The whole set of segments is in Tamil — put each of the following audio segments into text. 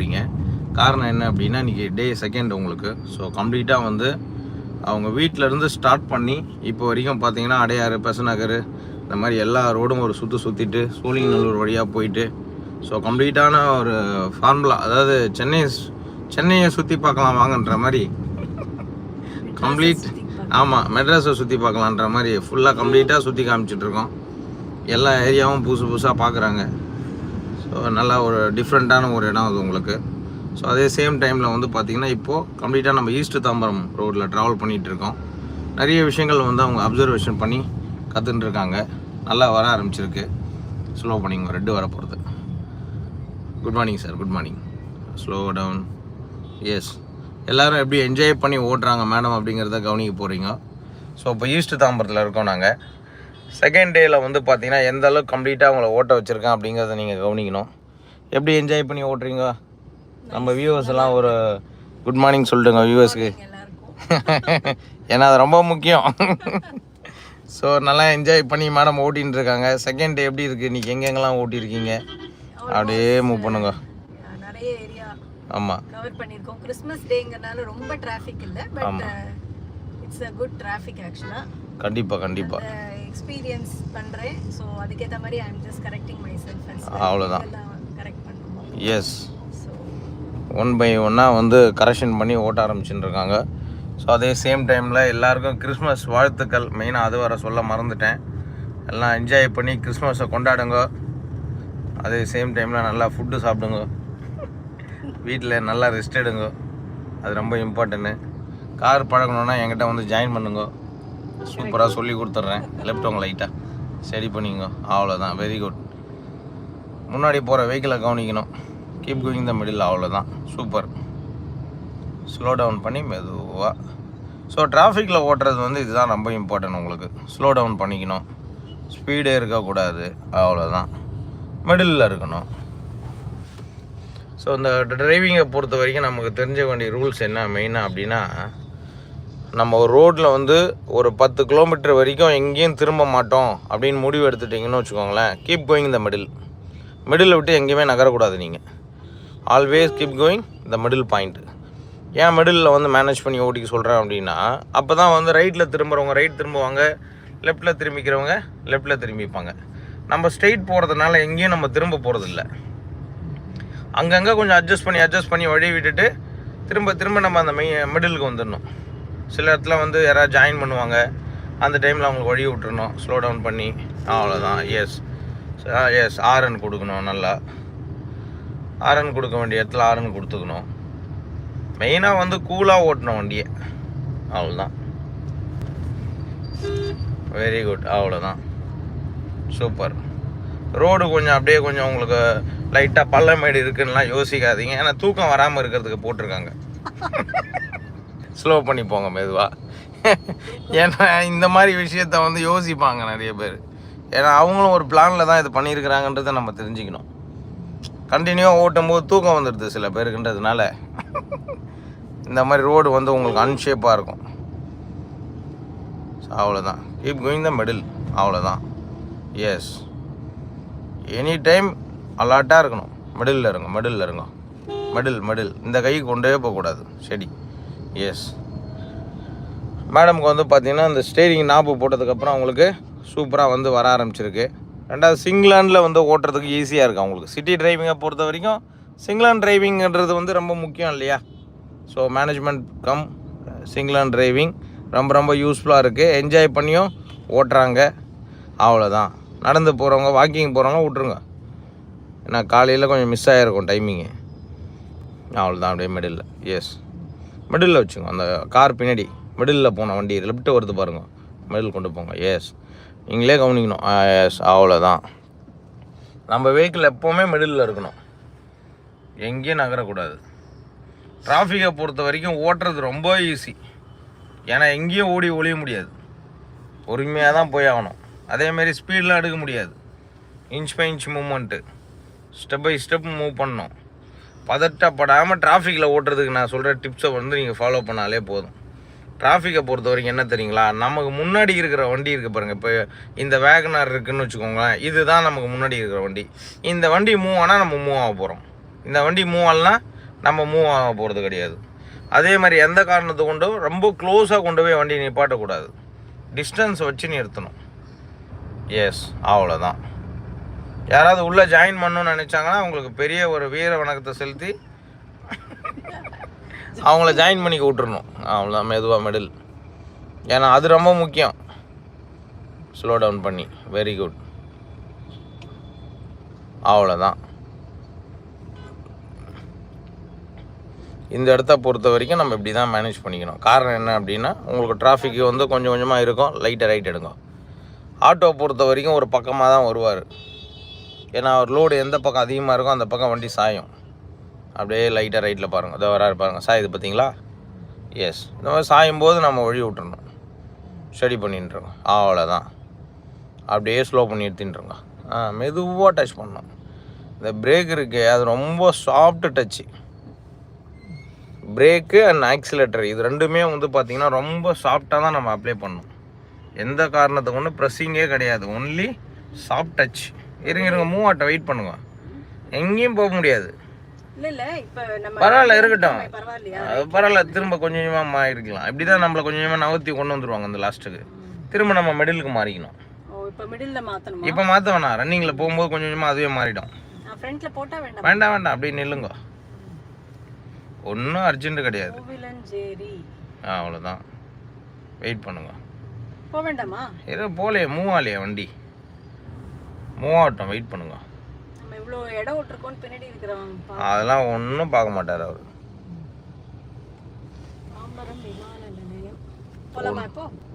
போகிறீங்க காரணம் என்ன அப்படின்னா இன்றைக்கி டே செகண்ட் உங்களுக்கு. ஸோ கம்ப்ளீட்டாக வந்து அவங்க வீட்ல ஸ்டார்ட் பண்ணி இப்போ வரைக்கும் பார்த்தீங்கன்னா அடையாறு பெசநகர் இந்த மாதிரி எல்லா ரோடும் ஒரு சுற்று சுற்றிட்டு சூழிங்கநல்லூர் வழியாக போயிட்டு ஸோ கம்ப்ளீட்டான ஒரு ஃபார்முலா அதாவது சென்னை சென்னையை சுற்றி பார்க்கலாம் வாங்கன்ற மாதிரி கம்ப்ளீட் ஆமாம் மெட்ராஸை சுற்றி பார்க்கலான்ற மாதிரி ஃபுல்லாக கம்ப்ளீட்டாக சுற்றி காமிச்சிட்ருக்கோம் எல்லா ஏரியாவும் புதுசு புதுசாக பார்க்குறாங்க நல்லா ஒரு டிஃப்ரெண்ட்டான ஒரு இடம் அது உங்களுக்கு. ஸோ அதே சேம் டைமில் வந்து பார்த்திங்கன்னா இப்போது கம்ப்ளீட்டாக நம்ம ஈஸ்ட் தாம்பரம் ரோட்டில் ட்ராவல் பண்ணிகிட்டு இருக்கோம் நிறைய விஷயங்கள் வந்து அவங்க அப்சர்வேஷன் பண்ணி கற்றுன்ட்ருக்காங்க நல்லா வர ஆரம்பிச்சிருக்கு. ஸ்லோ பண்ணிங்க ரெட்டு வர போகிறது good morning sir good morning slow down yes எல்லாரும் எப்படி என்ஜாய் பண்ணி ஓட்டுறாங்க மேடம் அப்படிங்கிறத கவனிக்க போகிறீங்க ஸோ இப்போ ஈஸ்ட் தாம்பரத்தில் இருக்கோம் நாங்கள் செகண்ட் டேயில் வந்து பார்த்தீங்கன்னா எந்த அளவுக்கு கம்ப்ளீட்டாக அவங்கள ஓட்ட வச்சுருக்கேன் அப்படிங்கிறத நீங்கள் கவனிக்கணும். எப்படி என்ஜாய் பண்ணி ஓட்டுறீங்க? நம்ம வியூவர்ஸ் எல்லாம் ஒரு குட் மார்னிங் சொல்லிட்டுங்க வியூவர்ஸ்க்கு ஏன்னா அது ரொம்ப முக்கியம். ஸோ நல்லா என்ஜாய் பண்ணி மேடம் ஓட்டின்னு இருக்காங்க. செகண்ட் டே எப்படி இருக்குது இன்றைக்கி எங்கெங்கெல்லாம் ஓட்டியிருக்கீங்க அப்படியே மூவ் பண்ணுங்க. ஆமாம் கிறிஸ்மஸ் டேங்கிறனால ரொம்ப டிராஃபிக் இல்லை but it's a good traffic ஆக்சுவலாக கண்டிப்பாக கண்டிப்பாக எக்ஸ்பீரியன்ஸ் பண்ணுறேன் ஸோ அதுக்கேற்ற மாதிரி I am just correcting my self அவ்வளவுதான். கரெக்ட் பண்ணணும் எஸ் ஒன் பை ஒன்னாக வந்து கரெக்ஷன் பண்ணி ஓட்ட ஆரம்பிச்சுட்டு இருக்காங்க. ஸோ அதே சேம் டைமில் எல்லாருக்கும் கிறிஸ்மஸ் வாழ்த்துக்கள். மெயினாக அது வர சொல்ல மறந்துட்டேன். எல்லாம் என்ஜாய் பண்ணி கிறிஸ்மஸை கொண்டாடுங்க. அதே சேம் டைமில் நல்லா ஃபுட்டு சாப்பிடுங்க. வீட்டில் நல்லா ரெஸ்ட் எடுங்க. அது ரொம்ப இம்பார்ட்டன்ட்டு கார் பழகணுன்னா என்கிட்ட வந்து ஜாயின் பண்ணுங்க. சூப்பராக சொல்லி கொடுத்துட்றேன். லெஃப்ட் உங்க லைட்டாக சரி பண்ணிங்க. அவ்வளோதான் வெரி குட் முன்னாடி போகிற வெஹிக்கிளை கவனிக்கணும். கீப் கோயிங் த மிடில் அவ்வளோதான் சூப்பர் ஸ்லோ டவுன் பண்ணி மெதுவாக ஸோ டிராஃபிக்கில் ஓட்டுறது வந்து இதுதான் ரொம்ப இம்பார்ட்டன்ட் உங்களுக்கு. ஸ்லோ டவுன் பண்ணிக்கணும். ஸ்பீடே இருக்கக்கூடாது. அவ்வளோதான் மிடில் இருக்கணும். ஸோ இந்த டிரைவிங்கை பொறுத்த வரைக்கும் நமக்கு தெரிஞ்ச வேண்டிய ரூல்ஸ் என்ன? மெயினாக அப்படின்னா நம்ம ஒரு ரோட்டில் வந்து ஒரு பத்து கிலோமீட்டர் வரைக்கும் எங்கேயும் திரும்ப மாட்டோம் அப்படின்னு முடிவு எடுத்துட்டிங்கன்னு வச்சுக்கோங்களேன். Keep going the middle middle விட்டு எங்கேயுமே நகரக்கூடாது நீங்கள் always keep going the middle point ஏன் மிடிலில் வந்து மேனேஜ் பண்ணி ஓட்டிக்க சொல்கிறேன் அப்படின்னா அப்போ தான் வந்து ரைட்டில் திரும்புகிறவங்க ரைட் திரும்புவாங்க லெஃப்ட்டில் திரும்பிக்கிறவங்க லெஃப்ட்டில் திரும்பிப்பாங்க. நம்ம ஸ்ட்ரெயிட் போகிறதுனால எங்கேயும் நம்ம திரும்ப போகிறதில்ல அங்கங்கே கொஞ்சம் அட்ஜஸ்ட் பண்ணி அட்ஜஸ்ட் பண்ணி வழி விட்டுட்டு திரும்ப திரும்ப நம்ம அந்த மெய் மிடிலுக்கு வந்துடணும். சில இடத்துல வந்து யாராவது ஜாயின் பண்ணுவாங்க. அந்த டைமில் அவங்களுக்கு வழி விட்டுறணும். ஸ்லோ டவுன் பண்ணி அவ்வளோதான் எஸ் எஸ் ஆரன் கொடுக்கணும் நல்லா. ஆரன் கொடுக்க வேண்டிய இடத்துல ஆர்என் கொடுத்துக்கணும். மெயினாக வந்து கூலாக ஓட்டணும் வண்டியை. அவ்வளோதான் வெரி குட் அவ்வளோதான் சூப்பர் ரோடு கொஞ்சம் அப்படியே கொஞ்சம் உங்களுக்கு லைட்டாக பள்ளமேடு இருக்குன்னுலாம் யோசிக்காதீங்க. ஏன்னா தூக்கம் வராமல் இருக்கிறதுக்கு போட்டிருக்காங்க. ஸ்லோ பண்ணி போங்க மெதுவாக ஏன்னா இந்த மாதிரி விஷயத்த வந்து யோசிப்பாங்க நிறைய பேர். ஏன்னா அவங்களும் ஒரு பிளானில் தான் இது பண்ணியிருக்கிறாங்கன்றதை நம்ம தெரிஞ்சுக்கணும். கண்டினியூவாக ஓட்டும் போது தூக்கம் வந்துடுது சில பேருக்குன்றதுனால. இந்த மாதிரி ரோடு வந்து உங்களுக்கு அன்ஷேப்பாக இருக்கும். ஸோ அவ்வளோதான் கீப் கோயிங் த மிடில் அவ்வளோதான் எஸ் எனி டைம் அலாட்டாக இருக்கணும். மெடிலில் இருங்க மிடில் இருங்க. மெடில் மெடில் இந்த கை கொண்டே போகக்கூடாது. செடி. எஸ் மேடமுக்கு வந்து பார்த்தீங்கன்னா இந்த ஸ்டேரிங் நாப்பு போட்டதுக்கப்புறம் அவங்களுக்கு சூப்பராக வந்து வர ஆரம்பிச்சிருக்கு. ரெண்டாவது சிங்கிளாண்டில் வந்து ஓட்டுறதுக்கு ஈஸியாக இருக்குது அவங்களுக்கு. சிட்டி டிரைவிங்கை பொறுத்த வரைக்கும் சிங்லாண்ட் டிரைவிங்கிறது வந்து ரொம்ப முக்கியம் இல்லையா? ஸோ மேனேஜ்மெண்ட் கம் சிங்லாண்ட் டிரைவிங் ரொம்ப ரொம்ப யூஸ்ஃபுல்லாக இருக்குது என்ஜாய் பண்ணியும் ஓட்டுறாங்க. அவ்வளோதான் நடந்து போகிறவங்க வாக்கிங் போகிறவங்க விட்ருங்க ஏன்னா காலையில் கொஞ்சம் மிஸ் ஆகிருக்கும் டைமிங்கு அவ்வளோதான் அப்படியே மிடில் எஸ் மிடில் வச்சுங்க அந்த கார் பின்னாடி. மிடில் போன வண்டி லெஃப்ட்டு வருது பாருங்க. மிடில் கொண்டு போங்க. எஸ் நீங்களே கவனிக்கணும். எஸ் அவ்வளோதான் நம்ம வெஹிக்கிள் எப்போவுமே மிடில் இருக்கணும். எங்கேயும் நகரக்கூடாது. டிராஃபிக்கை பொறுத்த வரைக்கும் ஓட்டுறது ரொம்ப ஈஸி ஏன்னா எங்கேயும் ஓடி ஒழிய முடியாது. பொறுமையாக தான் போய் ஆகணும். அதேமாரி ஸ்பீடெலாம் எடுக்க முடியாது. Inch by inch movement step by step move பண்ணணும். பதட்டப்படாமல் டிராஃபிக்கில் ஓட்டுறதுக்கு நான் சொல்கிற டிப்ஸை வந்து நீங்கள் ஃபாலோ பண்ணாலே போதும். டிராஃபிக்கை பொறுத்த வரைக்கும் என்ன தெரியுங்களா? நமக்கு முன்னாடி இருக்கிற வண்டி இருக்குது பாருங்கள் இப்போ இந்த வேகனார் இருக்குதுன்னு வச்சுக்கோங்களேன். இதுதான் நமக்கு முன்னாடி இருக்கிற வண்டி. இந்த வண்டி மூவ் ஆனால் நம்ம மூவ் ஆக போகிறோம் இந்த வண்டி மூவ் ஆகலனா நம்ம மூவ் ஆக போகிறது கிடையாது. அதே மாதிரி எந்த காரணத்தை கொண்டும் ரொம்ப க்ளோஸாக கொண்டு போய் வண்டி நிப்பாட்டக்கூடாது. டிஸ்டன்ஸ் வச்சு நிறுத்தணும். எஸ் அவ்வளோதான் யாராவது உள்ளே ஜாயின் பண்ணணும்னு நினச்சாங்கன்னா அவங்களுக்கு பெரிய ஒரு வீர வணக்கத்தை செலுத்தி அவங்கள ஜாயின் பண்ணிக்க விட்டுறணும். அவ்வளோதான் மெதுவாக மெடில் ஏன்னா அது ரொம்ப முக்கியம். ஸ்லோ டவுன் பண்ணி. வெரி குட் அவ்வளோதான் இந்த இடத்த பொறுத்த வரைக்கும் நம்ம இப்படி தான் மேனேஜ் பண்ணிக்கணும். காரணம் என்ன அப்படின்னா உங்களுக்கு டிராஃபிக் வந்து கொஞ்சம் கொஞ்சமாக இருக்கும். லைட்டை ரைட் எடுங்க. ஆட்டோ பொறுத்த வரைக்கும் ஒரு பக்கமாக தான் வருவார். ஏன்னா அவர் லோடு எந்த பக்கம் அதிகமாக இருக்கோ அந்த பக்கம் வண்டி சாயும். அப்படியே லைட்டாக ரைட்டில் பாருங்கள் இதோ வராரு பாருங்கள் சாயுது பார்த்தீங்களா? எஸ் இந்த மாதிரி சாயும் போது நம்ம வழி விட்டுறணும். ஸ்டடி பண்ணிட்டுருக்கோம் அவ்வளோதான் அப்படியே ஸ்லோ பண்ணி எடுத்துட்டுருங்க. ஆ மெதுவாக டச் பண்ணணும். இந்த பிரேக் இருக்குது அது ரொம்ப soft touch brake and accelerator இது ரெண்டுமே வந்து பார்த்திங்கன்னா ரொம்ப சாஃப்டாக தான் நம்ம அப்ளை பண்ணணும். எந்த காரணத்தை கொண்டு ப்ரெஸ்ஸிங்கே கிடையாது. ஒன்லி சாஃப்ட் டச் இருங்க இருங்க மூவ் வெயிட் பண்ணுங்க. எங்கேயும் போக முடியாது. பரவாயில்ல இருக்கட்டும். பரவாயில்ல திரும்ப கொஞ்சம் கொஞ்சமாக மாறிக்கலாம் இப்படி தான் நம்மளை கொஞ்சம் கொஞ்சமாக நகர்த்தி கொண்டு வந்துருவாங்க அந்த லாஸ்ட்டுக்கு திரும்ப நம்ம மிடிலுக்கு மாறிக்கணும். இப்ப மாற்ற வேணாம் ரன்னிங்கில் போகும்போது கொஞ்சம் கொஞ்சமாக அதுவே மாறிடும். வேண்டாம்? வேண்டாம் அப்படியே நில்லுங்க. ஒன்றும் அர்ஜென்ட் கிடையாது. அவ்வளோதான் வெயிட் பண்ணுங்க. போக வேண்டாமா? ஏதோ போலையே மூவ் ஆலையே வண்டி? மூவ் ஆகட்டும் வெயிட் பண்ணுங்க அதெல்லாம் ஒன்றும் பார்க்க மாட்டார் அவர்.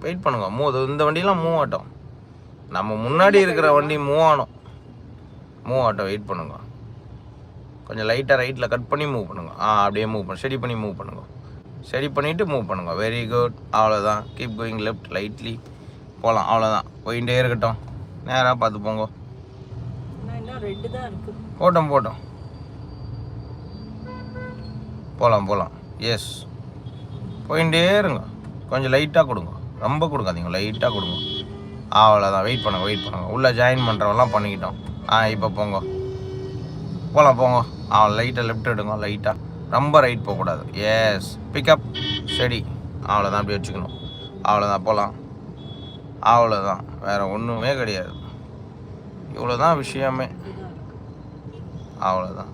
வெயிட் பண்ணுங்க. மூவ் இந்த வண்டியெலாம் மூவ் ஆகட்டும் நம்ம முன்னாடி இருக்கிற வண்டி மூவ் ஆகணும் மூவ் ஆகட்டும் வெயிட் பண்ணுங்க கொஞ்சம் லைட்டாக ரைட்டில் கட் பண்ணி மூவ் பண்ணுங்க. ஆ அப்படியே மூவ் பண்ணு. ஸ்டடி பண்ணி மூவ் பண்ணுங்க. ஸ்டடி பண்ணிவிட்டு மூவ் பண்ணுங்க. வெரி குட் அவ்வளோதான் கீப் கோயிங் லெஃப்ட் லைட்லி போகலாம் அவ்வளோதான் போயிட்டே இருக்கட்டும். நேராக பார்த்து போங்க. ரெண்டு தான் இருக்கு. போட்டோம் போட்டோம். போகலாம் போகலாம் எஸ் போயிட்டே இருங்க. கொஞ்சம் லைட்டாக கொடுங்க. ரொம்ப கொடுக்காதீங்க. லைட்டாக கொடுங்க. அவ்வளோதான் வெயிட் பண்ணுங்க வெயிட் பண்ணுங்க. உள்ளே ஜாயின் பண்ணுறவெல்லாம் பண்ணிக்கிட்டோம். ஆ இப்போ போங்க. போகலாம் போங்க. ஆ லைட்டாக லெஃப்ட் எடுங்க லைட்டாக ரொம்ப ரைட் போகக்கூடாது. எஸ் பிக்கப் ஸ்டடி அவ்வளோதான் அப்படி வச்சுக்கணும். அவ்வளோதான் போகலாம் அவ்வளோதான் வேறு ஒன்றுமே கிடையாது. இவ்வளோதான் விஷயமே. அவ்வளோதான்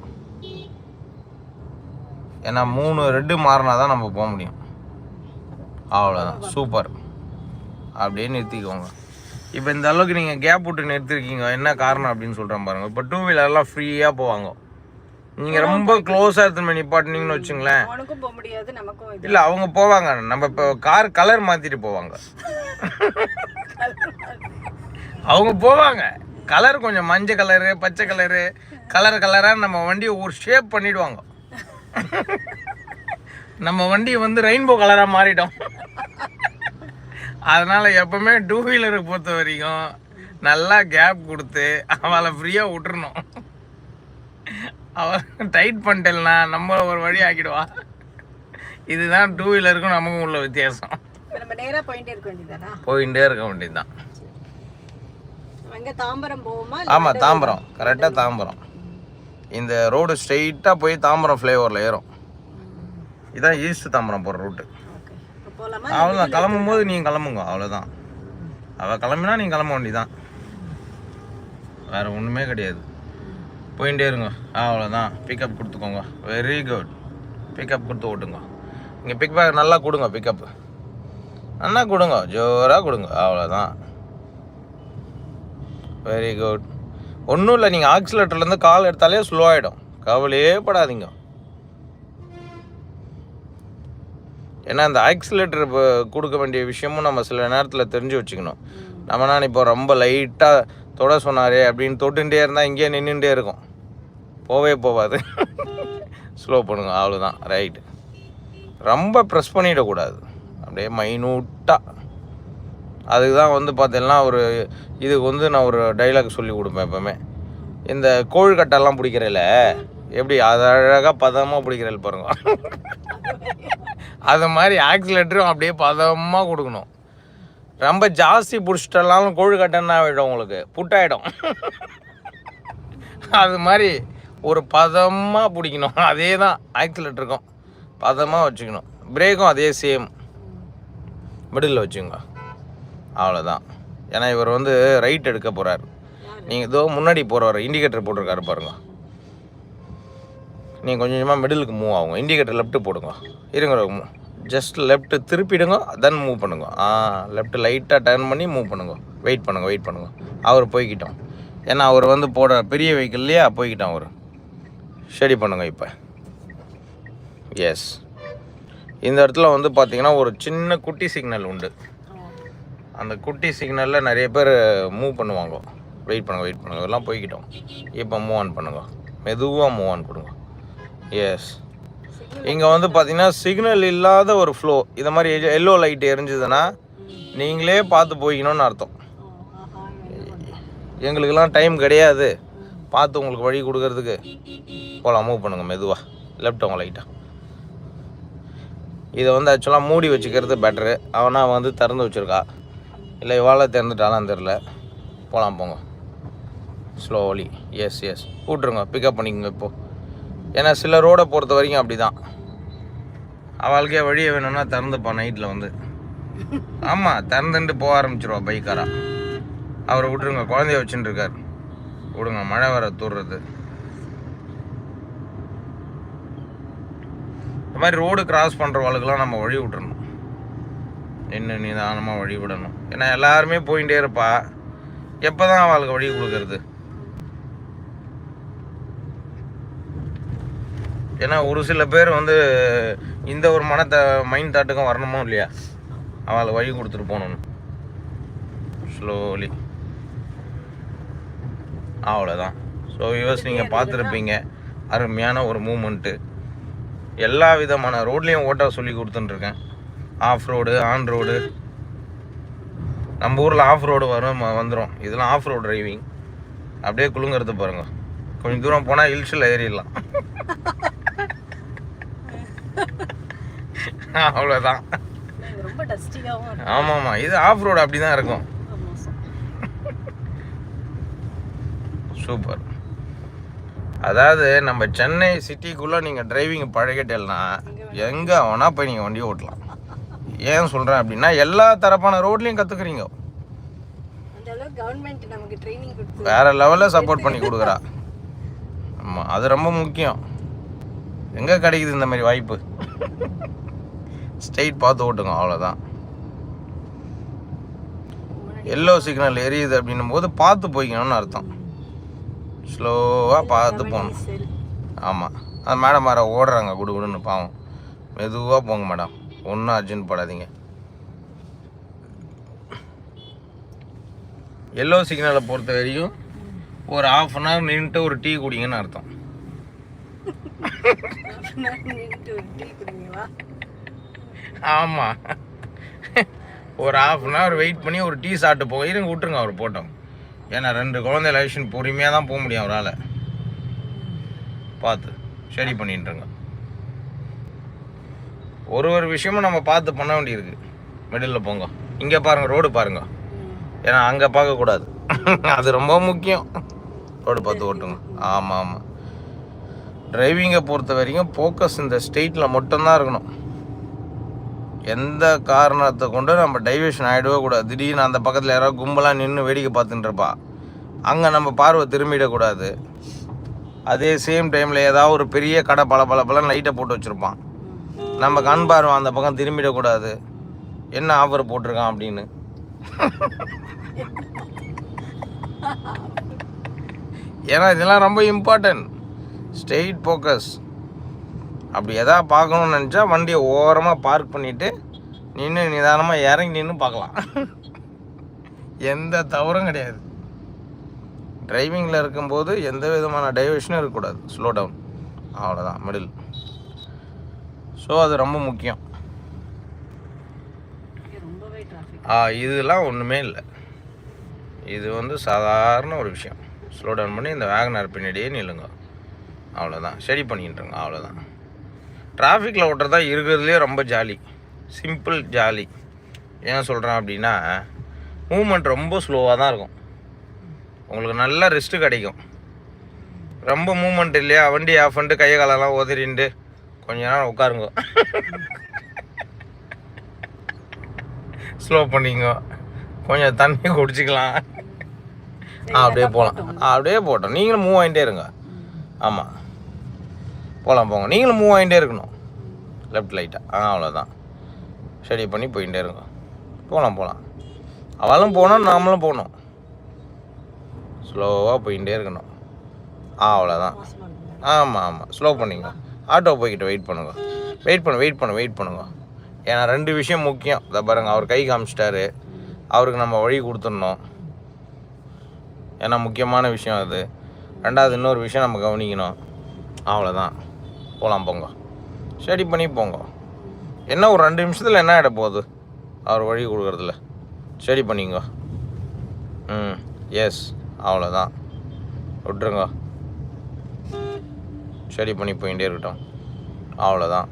ஏன்னா மூணு ரெட்டு மாறினா தான் நம்ம போக முடியும். அவ்வளோதான் சூப்பர் அப்படியே நிறுத்திக்கோங்க. இப்போ இந்த அளவுக்கு நீங்கள் கேப் விட்டு நிறுத்திருக்கீங்க. என்ன காரணம் அப்படின்னு சொல்கிறேன் பாருங்க. இப்போ டூ வீலர்லாம் ஃப்ரீயாக போவாங்க. நீங்கள் ரொம்ப க்ளோஸாக எடுத்துன்னு நிப்பாட்டினீங்கன்னு வச்சுங்களேன். இல்லை அவங்க போவாங்க. நம்ம இப்போ கார் கலர் மாற்றிட்டு போவாங்க. அவங்க போவாங்க. கலர் கொஞ்சம் மஞ்சள் கலரு பச்சை கலரு கலர் கலராக நம்ம வண்டியை ஒரு ஷேப் பண்ணிடுவாங்க. நம்ம வண்டி வந்து ரெயின்போ கலராக மாறிட்டோம் அதனால எப்பவுமே டூ வீலரை பொறுத்த வரைக்கும் நல்லா கேப் கொடுத்து அவளை ஃப்ரீயாக விட்டுறணும். அவள் டைட் பண்ணிட்டேன்னா நம்ம ஒரு வழி ஆக்கிடுவா. இதுதான் டூ வீலருக்கும் நமக்கும் உள்ள வித்தியாசம். போயிட்டே இருக்க வேண்டியதுதான் நம்ம எங்க தாம்பரம் போவோமா ஆமாம் தாம்பரம் கரெக்டாக தாம்பரம். இந்த ரோடு ஸ்ட்ரெயிட்டாக போய் தாம்பரம் ஃப்ளைஓவரில் ஏறும். இதான் ஈஸ்ட் தாம்பரம் போகிற ரூட்டு அவ்வளோதான் கிளம்பும் போது நீங்கள் கிளம்புங்க. அவ்வளோதான் அவள் கிளம்பினா நீங்கள் கிளம்ப வேண்டியதான் வேறு ஒன்றுமே கிடையாது. போயிட்டே இருங்க. அவ்வளோதான் பிக்கப் கொடுத்துக்கோங்க. வெரி குட் பிக்கப் கொடுத்து ஓட்டுங்க. இங்கே பிக் பேக் நல்லா கொடுங்க பிக்கப் நல்லா கொடுங்க. ஜோராக கொடுங்க. அவ்வளோதான் வெரி குட் ஒன்றும் இல்லை நீங்கள் ஆக்சிலேட்டர்லேருந்து கால் எடுத்தாலே ஸ்லோ ஆகிடும் கவலையே படாதீங்க. ஏன்னா இந்த ஆக்சிலேட்டர் கொடுக்க வேண்டிய விஷயமும் நம்ம சில நேரத்தில் தெரிஞ்சு வச்சுக்கணும். நம்ம நான் இப்போ ரொம்ப லைட்டாக தொட சொன்னாரே அப்படின்னு தொட்டுட்டே இருந்தால் இங்கேயே நின்றுட்டே இருக்கும். போவே போகாது ஸ்லோ பண்ணுங்க அவ்வளோதான் ரைட்டு ரொம்ப ப்ரெஸ் பண்ணிடக்கூடாது. அப்படியே மைனூட்டாக அதுக்கு தான் வந்து பார்த்தீங்கன்னா ஒரு இதுக்கு வந்து நான் ஒரு டைலாக் சொல்லி கொடுப்பேன் எப்போவுமே. இந்த கோழிக்கட்டெல்லாம் பிடிக்கிறதில்ல எப்படி அது அழகாக பதமாக பிடிக்கிறதில்ல பாருங்க. அது மாதிரி ஆக்சிலேட்டரும் அப்படியே பதமாக கொடுக்கணும். ரொம்ப ஜாஸ்தி பிடிச்சிட்டலாம் கொழுக்கட்டைன்னா ஆகிடும் உங்களுக்கு. புட்டாயிடும். அது மாதிரி ஒரு பதமாக பிடிக்கணும். அதே தான் ஆக்சிலேட்டருக்கும் பதமாக வச்சுக்கணும். பிரேக்கும் அதே சேம் மிடில் வச்சுங்க அவ்வளோதான் ஏன்னா இவர் வந்து ரைட் எடுக்க போகிறார் நீங்கள் இதோ முன்னாடி போகிறவர் இண்டிகேட்டர் போட்டிருக்காரு பாருங்க. நீங்கள் கொஞ்சம் கொஞ்சமாக மிடிலுக்கு மூவ் ஆகும் இண்டிகேட்டர் லெஃப்ட்டு போடுங்க. இருங்க ஜஸ்ட் லெஃப்ட் திருப்பிடுங்க தென் மூவ் பண்ணுங்க. ஆ லெஃப்ட் லைட்டாக டர்ன் பண்ணி மூவ் பண்ணுங்க. வெயிட் பண்ணுங்க வெயிட் பண்ணுங்க. அவர் போய்கிட்டோம் ஏன்னா அவர் வந்து போட பெரிய வெஹிக்கிள்லையே போய்கிட்டோம் அவர். ஸ்டடி பண்ணுங்க இப்போ. எஸ் இந்த இடத்துல வந்து பார்த்தீங்கன்னா ஒரு சின்ன குட்டி சிக்னல் உண்டு. அந்த குட்டி சிக்னலில் நிறைய பேர் மூவ் பண்ணுவாங்க. வெயிட் பண்ணுங்க வெயிட் பண்ணுங்க. எல்லாம் போய்கிட்டோம் இப்போ மூவ் ஆன் பண்ணுங்க. மெதுவாக மூவ் ஆன் கொடுங்க. எஸ் இங்கே வந்து பார்த்தீங்கன்னா சிக்னல் இல்லாத ஒரு ஃப்ளோ இதை மாதிரி எல்லோ லைட் எரிஞ்சுதுன்னா நீங்களே பார்த்து போய்க்கணும்னு அர்த்தம். எங்களுக்கெல்லாம் டைம் கிடையாது. பார்த்து உங்களுக்கு வழி கொடுக்கறதுக்கு. போகலாம் மூவ் பண்ணுங்கள் மெதுவாக லெஃப்ட் அவங்க லைட்டாக இதை வந்து ஆக்சுவலாக மூடி வச்சுக்கிறது பெட்ரு அவனா வந்து திறந்து வச்சுருக்கா. இல்லை இவாள திறந்துட்டாலும் தெரில போகலாம் போங்க. ஸ்லோலி எஸ் எஸ் கூட்டுருங்க பிக்கப் பண்ணிக்கோங்க இப்போது ஏன்னா சில ரோடை பொறுத்த வரைக்கும் அப்படி தான் அவளுக்கே வழியை வேணும்னா திறந்துப்பான் நைட்டில் வந்து. ஆமாம் திறந்துட்டு போக ஆரம்பிச்சிருவா பைக்காரா. அவரை விட்டுருங்க. குழந்தைய வச்சுட்டு இருக்கார் விடுங்க மழை வர தூர்றது. இந்த மாதிரி ரோடு கிராஸ் பண்ணுறவளுக்கெல்லாம் நம்ம வழி விட்டுருணும் நின்று நிதானமாக வழி விடணும் ஏன்னா எல்லாருமே போயிட்டே இருப்பா. எப்போ தான் அவளுக்கு வழி கொடுக்கறது? ஏன்னா ஒரு சில பேர் வந்து இந்த ஒரு மனத்தை மைண்ட் தாட்டுக்கும் வரணுமோ இல்லையா? அவளுக்கு வழி கொடுத்துட்டு போகணும் ஸ்லோலி அவ்வளோதான் ஸோ யூஎஸ் நீங்கள் பார்த்துருப்பீங்க. அருமையான ஒரு மூமெண்ட்டு எல்லா விதமான ரோட்லேயும் ஓட்ட சொல்லி கொடுத்துட்டுருக்கேன் ஆஃப் ரோடு ஆன் ரோடு. நம்ம ஊரில் ஆஃப் ரோடு வரும் வந்துடும் இதெல்லாம் ஆஃப் ரோடு டிரைவிங் அப்படியே குலுங்கிறது பாருங்க. கொஞ்சம் தூரம் போனால் ஹில்ஸில் ஏறிடலாம். அவ்வளோதான் டஸ்டியாகவும் ஆமாம்மா இது ஆஃப் ரோடு அப்படி தான் இருக்கும் சூப்பர். அதாவது நம்ம சென்னை சிட்டிக்குள்ளே நீங்கள் டிரைவிங் பழகிட்டேன்னா எங்கே வேணா போய் நீங்கள் வண்டி ஓட்டலாம். ஏன் சொல்கிறேன் அப்படின்னா எல்லா தரப்பான ரோட்லேயும் கற்றுக்குறீங்க வேற லெவலில் சப்போர்ட் பண்ணி கொடுக்குறா. ஆமாம் அது ரொம்ப முக்கியம். எங்கே கிடைக்குது இந்த மாதிரி வாய்ப்பு? ஸ்ட்ரெயிட் பார்த்து ஓட்டுங்க அவ்வளோதான் எல்லோ சிக்னல் எரியுது அப்படின்னும் போது பார்த்து போய்க்கணும்னு அர்த்தம். ஸ்லோவாக பார்த்து போகணும். ஆமாம் அது மேடம் வேறு ஓடுறாங்க குடு குடுன்னு பாவம். மெதுவாக போங்க மேடம் ஒன்றும் அர்ஜென்ட் படாதீங்க. எல்லோ சிக்னலை பொறுத்த வரையும் ஒரு ஆஃப் அன் ஹவர் நின்றுட்டு ஒரு டீ குடிங்கன்னு அர்த்தம். ஆமாம் ஒரு ஆஃப் அன் ஹவர் வெயிட் பண்ணி ஒரு டீ சாப்பிட்டு போக இருங்க விட்டுருங்க அவர் போட்டோம். ஏன்னா ரெண்டு குழந்தை லைசன் பொறுமையாக தான் போக முடியும் அவரால். பார்த்து ஸ்டடி பண்ணிட்டுருங்க ஒரு ஒரு விஷயமும் நம்ம பார்த்து பண்ண வேண்டியிருக்கு. மிடில் போங்க. இங்கே பாருங்க ரோடு பாருங்க. ஏன்னா அங்கே பார்க்கக்கூடாது. அது ரொம்ப முக்கியம். ரோடு பார்த்து ஓட்டுங்க. ஆமாம் ஆமாம் டிரைவிங்கை பொறுத்த வரைக்கும் ஃபோக்கஸ் இந்த ஸ்டேட்டில் மட்டும்தான் இருக்கணும். எந்த காரணத்தை கொண்டு நம்ம டைவர்ஷன் ஆகிடவே கூடாது. திடீர்னு அந்த பக்கத்தில் யாராவது கும்பலாக நின்று வேடிக்கை பார்த்துட்டுருப்பா அங்கே நம்ம பார்வை திரும்பிடக்கூடாது. அதே சேம் டைமில் ஏதாவது ஒரு பெரிய கடை பல பல பல லைட்டை போட்டு வச்சுருப்பான். நம்ம கண் பார்வை அந்த பக்கம் திரும்பிடக்கூடாது. என்ன ஆஃபர் போட்டிருக்கான் அப்படின்னு. ஏன்னா இதெல்லாம் ரொம்ப இம்பார்ட்டன்ட் ஸ்ட்ரெயிட் ஃபோக்கஸ் அப்படி எதா பார்க்கணும்னு நினச்சா வண்டியை ஓரமாக பார்க் பண்ணிவிட்டு நின்று நிதானமாக இறங்கி நின்று பார்க்கலாம். எந்த தவறும் கிடையாது. டிரைவிங்கில் இருக்கும்போது எந்த விதமான டைவர்ஷனும் இருக்கக்கூடாது. ஸ்லோ டவுன் அவ்வளோதான் மிடில் ஸோ அது ரொம்ப முக்கியம். இதெல்லாம் ஒன்றுமே இல்லை. இது வந்து சாதாரண ஒரு விஷயம். ஸ்லோ டவுன் பண்ணி இந்த வேகனார் பின்னாடியே நில்லுங்க. அவ்வளோதான் ஸ்டடி பண்ணிட்டுருங்க அவ்வளோதான் டிராஃபிக்கில் ஓட்டுறது இருக்கிறதுலே ரொம்ப ஜாலி சிம்பிள் ஜாலி ஏன் சொல்கிறேன் அப்படின்னா மூமெண்ட் ரொம்ப ஸ்லோவாக தான் இருக்கும். உங்களுக்கு நல்ல ரெஸ்ட்டு கிடைக்கும். ரொம்ப மூமெண்ட் இல்லையா? வண்டி ஆஃப் பண்ணிட்டு கையை காலெல்லாம் உதறிண்டு கொஞ்ச நேரம் உட்காருங்க. ஸ்லோ பண்ணிங்க. கொஞ்சம் தண்ணி குடிச்சிக்கலாம். அப்படியே போகலாம் அப்படியே போட்டோம். நீங்களும் மூவ் ஆகிட்டே இருங்க. ஆமாம் போகலாம் போங்க. நீங்களும் மூவ் ஆகிட்டே இருக்கணும். லெஃப்ட் லைட்டாக ஆ. அவ்வளோதான் ஸ்டடி பண்ணி போயிட்டே இருங்க. போகலாம் போகலாம் அவளும் போகணும் நாமளும் போகணும். ஸ்லோவாக போயிட்டே இருக்கணும். ஆ அவ்வளோதான். ஆமாம் ஆமாம் ஸ்லோ பண்ணிங்க ஆட்டோ போய்கிட்ட வெயிட் பண்ணுங்க. வெயிட் பண்ணு வெயிட் பண்ணு வெயிட் பண்ணுங்க. ஏன்னா ரெண்டு விஷயம் முக்கியம். இதை பாருங்க அவர் கை காமிச்சிட்டாரு. அவருக்கு நம்ம வழி கொடுத்துடணும். ஏன்னா முக்கியமான விஷயம் அது. ரெண்டாவது இன்னொரு விஷயம் நம்ம கவனிக்கணும். அவ்வளோதான் போகலாம் போங்க. ஸ்டடி பண்ணி போங்க. என்ன ஒரு ரெண்டு நிமிஷத்தில் என்ன ஆகிட போகுது? அவர் வழி கொடுக்குறதுல. ஸ்டடி பண்ணிங்க. ம் எஸ் அவ்வளோதான் விட்டுருங்க. சரி பண்ணி போயிட்டே இருக்கட்டும். அவ்வளோதான்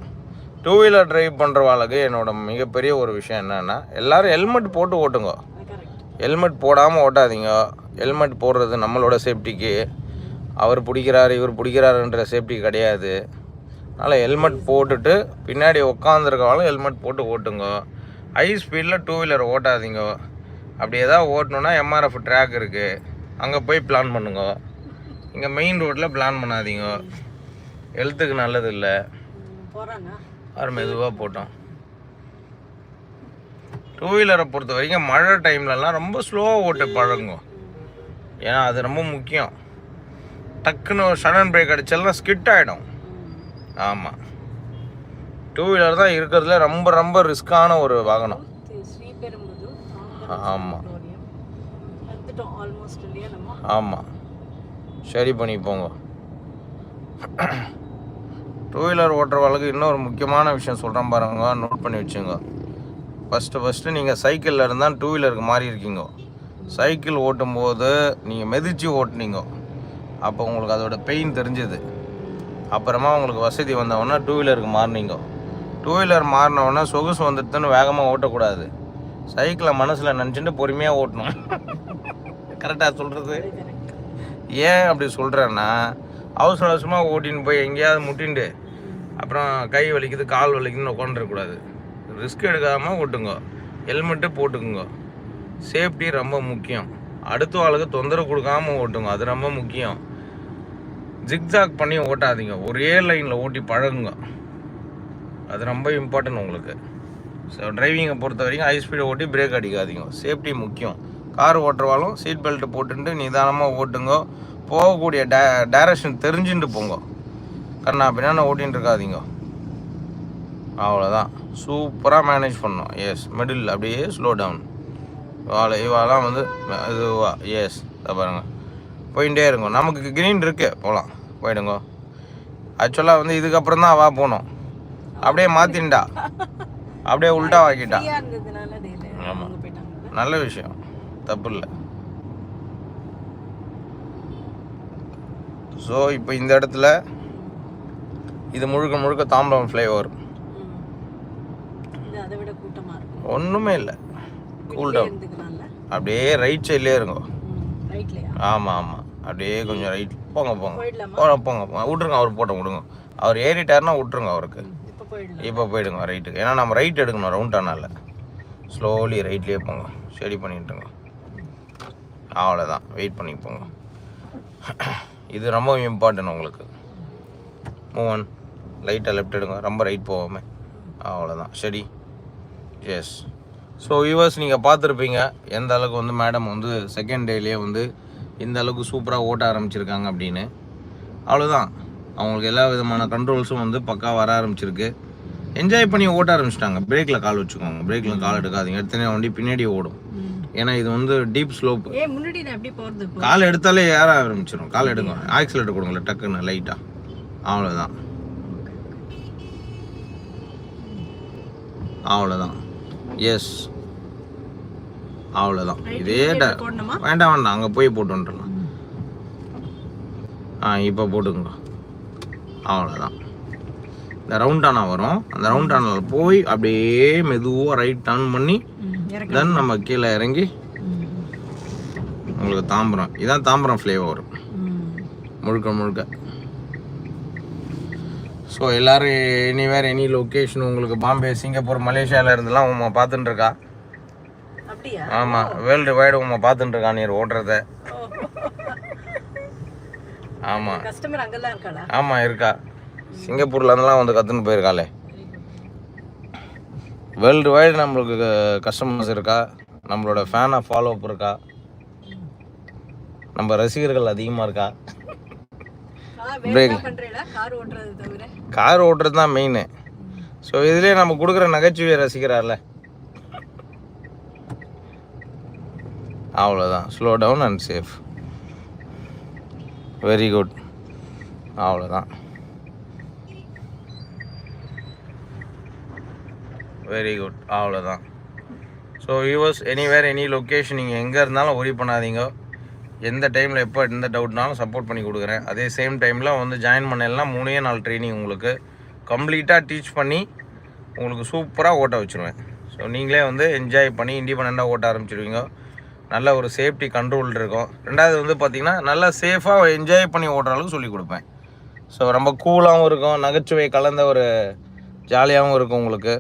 டூ வீலர் டிரைவ் பண்ணுறவாளுக்கு என்னோடய மிகப்பெரிய ஒரு விஷயம் என்னென்னா எல்லோரும் ஹெல்மெட் போட்டு ஓட்டுங்க. ஹெல்மெட் போடாமல் ஓட்டாதீங்க. ஹெல்மெட் போடுறது நம்மளோட சேஃப்டிக்கு அவர் பிடிக்கிறாரு இவர் பிடிக்கிறாருன்ற சேஃப்டி கிடையாது. அதனால் ஹெல்மெட் போட்டுட்டு பின்னாடி உட்காந்துருக்கவாலும் ஹெல்மெட் போட்டு ஓட்டுங்க. ஹை ஸ்பீடில் டூ வீலர் ஓட்டாதீங்க. அப்படி எதாவது ஓட்டணுன்னா எம்ஆர்எஃப் ட்ராக் இருக்குது அங்கே போய் பிளான் பண்ணுங்க. இங்கே மெயின் ரோட்டில் பிளான் பண்ணாதீங்க. ஹெல்த்துக்கு நல்லது இல்லை அவர் மெதுவாக போட்டோம். டூ வீலரை பொறுத்த வரைக்கும் மழை டைம்லலாம் ரொம்ப ஸ்லோவாக ஓட்டு பழகுங்க ஏன்னா அது ரொம்ப முக்கியம். டக்குன்னு ஒரு சடன் பிரேக் அடிச்சாலும் ஸ்கிட் ஆகிடும் ஆமாம் டூ வீலர் தான் இருக்கிறதுல ரொம்ப ரொம்ப ரிஸ்க்கான ஒரு வாகனம். தி- ஸ்ரீபெரும்புதூர் ஆமா. ஆடிட்டோரியம். வந்துட்டோம் ஆல்மோஸ்ட் இல்லையா நம்ம? ஆமாம் சரி பண்ணி போங்க டூ வீலர் ஓட்டுறவங்களுக்கு இன்னொரு முக்கியமான விஷயம் சொல்கிறேன் பாருங்க. நோட் பண்ணி வச்சுங்க ஃபஸ்ட்டு ஃபஸ்ட்டு நீங்கள் சைக்கிளில் இருந்தால் டூ வீலருக்கு மாறி இருக்கீங்க. சைக்கிள் ஓட்டும்போது நீங்கள் மெதிச்சு ஓட்டுனீங்க. அப்போ உங்களுக்கு அதோட பெயின் தெரிஞ்சுது. அப்புறமா உங்களுக்கு வசதி வந்தவொடனே டூ வீலருக்கு மாறினீங்க. டூ வீலர் மாறினவுடனே சொகுசு வந்துடுதுன்னு வேகமாக ஓட்டக்கூடாது. சைக்கிளை மனசில் நினச்சிட்டு பொறுமையாக ஓட்டணும். கரெக்டாக சொல்கிறது ஏன் அப்படி சொல்கிறேன்னா அவசர அவசரமாக ஓட்டின்னு போய் எங்கேயாவது முட்டின்ட்டு அப்புறம் கை வலிக்குது கால் வலிக்குதுன்னு உட்காந்துருக்கூடாது ரிஸ்க் எடுக்காமல் ஓட்டுங்க ஹெல்மெட்டு போட்டுக்குங்க. சேஃப்டி ரொம்ப முக்கியம். அடுத்த ஆளுக்கு தொந்தரவு கொடுக்காம ஓட்டுங்க. அது ரொம்ப முக்கியம். ஜிக்ஜாக் பண்ணி ஓட்டாதீங்க. ஒரே லைனில் ஓட்டி பழகுங்க. அது ரொம்ப இம்பார்ட்டன்ட் உங்களுக்கு. ஸோ டிரைவிங்கை பொறுத்த வரைக்கும் ஹை ஸ்பீடை ஓட்டி பிரேக் அடிக்காதீங்க. சேஃப்டி முக்கியம். கார் ஓட்டுறவாலும் சீட் பெல்ட் போட்டுட்டு நிதானமாக ஓட்டுங்க. போகக்கூடிய டே டைரக்ஷன் தெரிஞ்சுட்டு போங்க. கண்ணா பின்னா ஓட்டின்னு இருக்காதீங்க. அவ்வளோதான் சூப்பராக மேனேஜ் பண்ணோம் எஸ் மிடில் அப்படியே ஸ்லோ டவுன் இவாள இவாலாம் வந்து இதுவா எஸ் பாருங்க. போயிட்டே இருங்க. நமக்கு கிரீன் இருக்கு. போகலாம் போயிடுங்க. ஆக்சுவலாக வந்து இதுக்கப்புறம் தான் வா போகணும் அப்படியே மாற்றிண்டா அப்படியே உல்ட்டா வாக்கிட்டா ஃப்ரீயா இருந்ததுனால அது இல்லை ஆமா. அவங்க போயிட்டாங்கல்ல. நல்ல விஷயம். தப்பு இல்லை. ஸோ இப்போ இந்த இடத்துல இது முழுக்க முழுக்க தாம்பரம் ஃப்ளைஓவர் இருக்கும் ஒன்றுமே இல்லை. கூல் டவுன் அப்படியே ரைட் சைட்லேயே இருங்க ரைட்லையா ஆமாம் ஆமாம் அப்படியே கொஞ்சம் ரைட் போங்க போங்க. போங்க போங்க விட்ருங்க அவர் போட்டோம் விடுங்க அவர் ஏறிட்டாருன்னா விட்ருங்க அவருக்கு. இப்போ போயிடுங்க ரைட்டுக்கு ஏன்னா நம்ம ரைட் எடுக்கணும் ரவுண்ட் ஆனால. ஸ்லோலி ரைட்லேயே போங்க. ஸ்டடி பண்ணிட்டுங்க அவ்வளோதான் வெயிட் பண்ணி போங்க. இது ரொம்ப இம்பார்ட்டன்ட் உங்களுக்கு. மூவ் ஒன் லைட்டாக லெஃப்ட் எடுங்க. ரொம்ப ரைட் போகாம. அவ்வளோதான் சரி. எஸ் ஸோ வியூவர்ஸ் நீங்கள் பார்த்துருப்பீங்க. எந்த அளவுக்கு வந்து மேடம் வந்து செகண்ட் டேலேயே வந்து இந்த அளவுக்கு சூப்பராக ஓட்ட ஆரம்பிச்சிருக்காங்க அப்படின்னு. அவ்வளோதான் அவங்களுக்கு எல்லா விதமான கண்ட்ரோல்ஸும் வந்து பக்கா வர ஆரம்பிச்சிருக்கு. என்ஜாய் பண்ணி ஓட்ட ஆரம்பிச்சிட்டாங்க. பிரேக்கில் கால் வச்சுக்கோங்க. பிரேக்கில் கால் எடுக்காதீங்க. எடுத்தனே வண்டி பின்னாடி ஓடும். ஏன்னா இது வந்து டீப் ஸ்லோப் ஏ முன்னாடி நான் எப்படி போறது இப்போ? கால் எடுத்தாலே ஏற ஆரம்பிச்சிடும் கால் எடுங்க. ஆக்சிலேட்டர் கொடுங்களேன் டக்குன்னு லைட்டாக அவ்வளோதான் அவ்வளோதான் எஸ் அவ்வளோதான் இதே வேண்டாம் வேண்டாம். அங்கே போய் போட்டு வந்துடலாம். ஆ இப்போ போட்டுங்க அவ்வளோதான் இந்த ரவுண்ட் ஆனா வரும். அந்த ரவுண்ட் ஆனில் போய் அப்படியே மெதுவாக ரைட் டர்ன் பண்ணி தென் நம்ம கீழே இறங்கி உங்களுக்கு தாம்பரம் இதான் தாம்பரம் ஃப்ளேவர். முழுக்க முழுக்க. ஸோ எல்லோரும் எனி வேறு எனி லொக்கேஷன் உங்களுக்கு பாம்பே சிங்கப்பூர் மலேசியாவில் இருந்தெல்லாம் உமா பார்த்துட்டு இருக்கா அப்படியா ஆமாம் வேர்ல்டு வைடு உமா பார்த்துட்டு இருக்கா நீர் ஓட்டுறத ஆமாம் ஆமாம் இருக்கா. சிங்கப்பூர்ல இருந்தெல்லாம் வந்து கற்றுன்னு போயிருக்காளே. வேர்ல்டு வைடு நம்மளுக்கு கஸ்டமர்ஸ் இருக்கா? நம்மளோட ஃபேனை ஃபாலோ அப் இருக்கா? நம்ம ரசிகர்கள் அதிகமாக இருக்கா? கார் ஓட்டுறது தான் மெயின் ஸோ இதுலேயே நம்ம கொடுக்குற நகைச்சுவையை ரசிக்கிறார்ல. அவ்வளோதான் slow down and safe very good அவ்வளோதான் வெரி குட் அவ்வளோதான் so viewers anywhere any location நீங்கள் எங்கே இருந்தாலும் ஒரி பண்ணாதீங்க. எந்த டைமில் எப்போ எந்த டவுட்னாலும் சப்போர்ட் பண்ணி கொடுக்குறேன். அதே சேம் டைமில் வந்து ஜாயின் பண்ணலாம் மூணே நாள் ட்ரைனிங் உங்களுக்கு கம்ப்ளீட்டாக டீச் பண்ணி உங்களுக்கு சூப்பராக ஓட்ட வச்சுருவேன். ஸோ நீங்களே வந்து என்ஜாய் பண்ணி இண்டிபெண்ட்டாக ஓட்ட ஆரம்பிச்சிருவீங்க. நல்ல ஒரு சேஃப்டி கண்ட்ரோல் இருக்கும். ரெண்டாவது வந்து பார்த்திங்கன்னா நல்லா சேஃபாக என்ஜாய் பண்ணி ஓட்டுற அளவுக்கு சொல்லி கொடுப்பேன். ஸோ ரொம்ப கூலாகவும் இருக்கும். நகைச்சுவை கலந்த ஒரு ஜாலியாகவும் இருக்கும் உங்களுக்கு.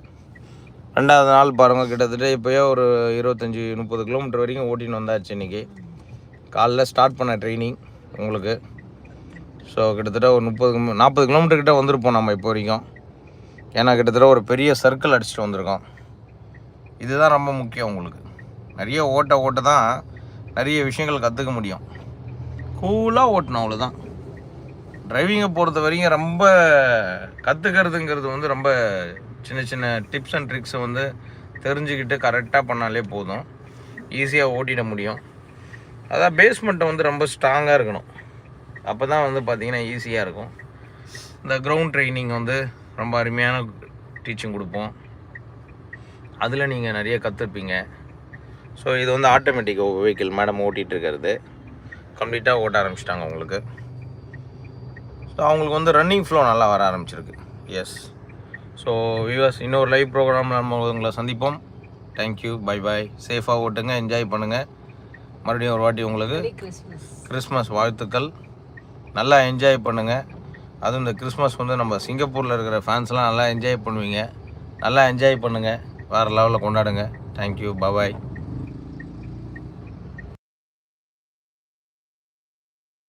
ரெண்டாவது நாள் பாருங்கள் கிட்டத்தட்ட இப்போயே ஒரு இருபத்தஞ்சி முப்பது கிலோமீட்டர் வரைக்கும் ஓட்டின்னு வந்தாச்சு இன்றைக்கி காலைல ஸ்டார்ட் பண்ண ட்ரைனிங் உங்களுக்கு. ஸோ கிட்டத்தட்ட ஒரு முப்பது நாற்பது கிலோமீட்டர் கிட்ட வந்திருப்போம் நம்ம இப்போ வரைக்கும். ஏன்னா கிட்டத்தட்ட ஒரு பெரிய சர்க்கிள் அடிச்சுட்டு வந்திருக்கோம். இதுதான் ரொம்ப முக்கியம் உங்களுக்கு. நிறைய ஓட்ட ஓட்ட தான் நிறைய விஷயங்கள் கற்றுக்க முடியும். கூலாக ஓட்டணும் அவ்வளோதான் டிரைவிங்கை பொறுத்த வரைக்கும் ரொம்ப கற்றுக்கிறதுங்கிறது வந்து ரொம்ப சின்ன சின்ன டிப்ஸ் அண்ட் ட்ரிக்ஸை வந்து தெரிஞ்சுக்கிட்டு கரெக்டாக பண்ணாலே போதும். ஈஸியாக ஓட்டிட முடியும். அதான் பேஸ்மெண்ட்டை வந்து ரொம்ப ஸ்ட்ராங்காக இருக்கணும். அப்போ தான் வந்து பார்த்திங்கன்னா ஈஸியாக இருக்கும். இந்த க்ரௌண்ட் ட்ரைனிங் வந்து ரொம்ப அருமையான டீச்சிங் கொடுப்போம். அதில் நீங்கள் நிறைய கற்றுருப்பீங்க ஸோ இது வந்து ஆட்டோமேட்டிக் வெஹிக்கிள் மேடம் ஓட்டிகிட்டு இருக்கிறது. கம்ப்ளீட்டாக ஓட்ட ஆரம்பிச்சிட்டாங்க உங்களுக்கு. ஸோ அவங்களுக்கு வந்து ரன்னிங் ஃப்ளோ நல்லா வர ஆரம்பிச்சிருக்கு. எஸ் ஸோ வியூவர்ஸ் இன்னொரு லைவ் ப்ரோக்ராம் நம்ம உங்களை சந்திப்போம். தேங்க்யூ பை பாய் சேஃபாக ஓட்டுங்க. என்ஜாய் பண்ணுங்கள் மறுபடியும் ஒரு வாட்டி உங்களுக்கு கிறிஸ்மஸ் வாழ்த்துக்கள். நல்லா என்ஜாய் பண்ணுங்கள் அதுவும் இந்த கிறிஸ்மஸ் வந்து நம்ம சிங்கப்பூரில் இருக்கிற ஃபேன்ஸ்லாம் நல்லா என்ஜாய் பண்ணுவீங்க. நல்லா என்ஜாய் பண்ணுங்கள் வேறு லெவலில் கொண்டாடுங்க. Thank you bye bye